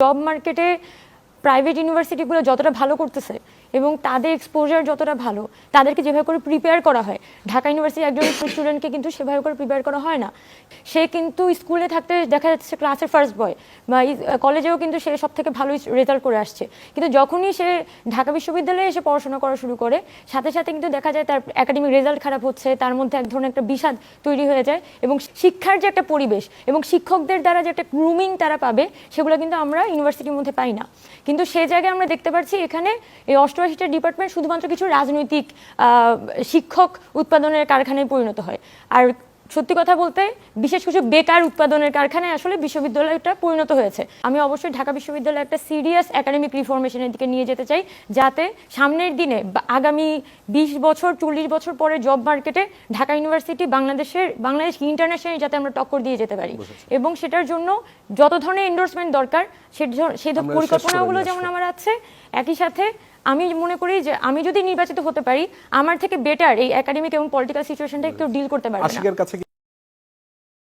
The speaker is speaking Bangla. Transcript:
জব মার্কেটে প্রাইভেট ইউনিভার্সিটিগুলো যতটা ভালো করতেছে এবং তাদের এক্সপোজার যতটা ভালো, তাদেরকে যেভাবে করে প্রিপেয়ার করা হয়। ঢাকা ইউনিভার্সিটি একজন স্টুডেন্টকে কিন্তু সেভাবে করে প্রিপেয়ার করা হয় না। সে কিন্তু স্কুলে থাকতে দেখা যাচ্ছে ক্লাসের ফার্স্ট বয় বা কলেজেও কিন্তু সে সব থেকে ভালো রেজাল্ট করে আসছে। কিন্তু যখনই সে ঢাকা বিশ্ববিদ্যালয়ে এসে পড়াশোনা করা শুরু করে, সাথে সাথে কিন্তু দেখা যায় তার একাডেমিক রেজাল্ট খারাপ হচ্ছে, তার মধ্যে এক ধরনের একটা বিষাদ তৈরি হয়ে যায় এবং শিক্ষার যে একটা পরিবেশ এবং শিক্ষকদের দ্বারা যে একটা গ্রুমিং তারা পাবে, সেগুলো কিন্তু আমরা ইউনিভার্সিটির মধ্যে পাই না। কিন্তু সেই জায়গায় আমরা দেখতে পাচ্ছি এখানে এই অষ্টআশিটা ডিপার্টমেন্ট শুধুমাত্র কিছু রাজনৈতিক শিক্ষক উৎপাদনের কারখানায় পরিণত হয়। আর সত্যি কথা বলতে বিশেষ কিছু বেকার উৎপাদনের কারখানায় আসলে বিশ্ববিদ্যালয়টা পরিণত হয়েছে। আমি অবশ্যই ঢাকা বিশ্ববিদ্যালয় একটা সিরিয়াস একাডেমিক রিফরমেশনের দিকে নিয়ে যেতে চাই যাতে সামনের দিনে আগামী বিশ বছর চল্লিশ বছর পরে জব মার্কেটে ঢাকা ইউনিভার্সিটি বাংলাদেশের বাংলাদেশ ইন্টারন্যাশনাল যাতে আমরা টক্কর দিয়ে যেতে পারি। এবং সেটার জন্য যত ধরনের এন্ডোর্সমেন্ট দরকার সেই পরিকল্পনাগুলো যেমন আমার আছে একই সাথে আমি মনে করি যে আমি যদি নির্বাচিত হতে পারি আমার থেকে বেটার এই একাডেমিক এবং পলিটিক্যাল সিচুয়েশনটা একটু ডিল করতে পারি আশিকের কাছে কি